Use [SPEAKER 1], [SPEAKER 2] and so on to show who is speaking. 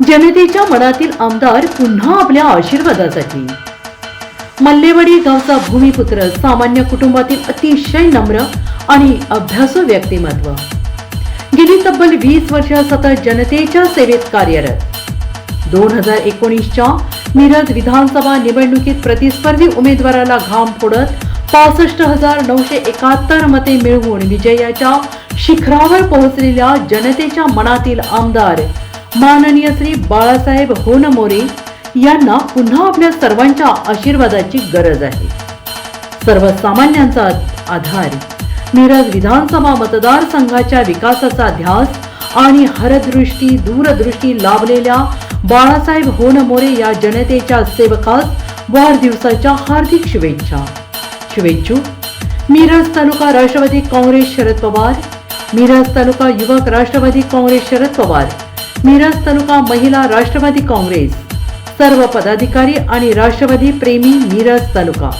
[SPEAKER 1] जनतेच्या मनातील आमदार पुन्हा आपल्या आशीर्वादासाठी. मल्लेवाडी गावचा भूमिपुत्र सामान्य कुटुंबातील अतिशय नम्र आणि अभ्यासू व्यक्तिमत्व. गेली तब्बल वीस वर्ष सतत जनतेच्या सेवेत कार्यरत. दोन हजार एकोणीसच्या मिरज विधानसभा निवडणुकीत प्रतिस्पर्धी उमेदवाराला घाम फोडत पासष्ट हजार नऊशे एकाहत्तर मते मिळवून विजयाच्या शिखरावर पोहोचलेल्या जनतेच्या मनातील आमदार माननीय श्री बाळासाहेब होनमोरे यांना पुन्हा आपल्या सर्वांच्या आशीर्वादाची गरज आहे. सर्वसामान्यांचा आधार मिरज विधानसभा मतदारसंघाच्या विकासाचा ध्यास आणि हरदृष्टी दूरदृष्टी लाभलेल्या बाळासाहेब होनमोरे या जनतेच्या सेवकास वाढदिवसाच्या हार्दिक शुभेच्छा. शुभेच्छू. मिरज तालुका राष्ट्रवादी काँग्रेस शरद पवार मिरज तालुका युवक राष्ट्रवादी काँग्रेस शरद पवार. मिरज तालुका महिला राष्ट्रवादी काँग्रेस. सर्व पदाधिकारी आणि राष्ट्रवादी प्रेमी मिरज तालुका.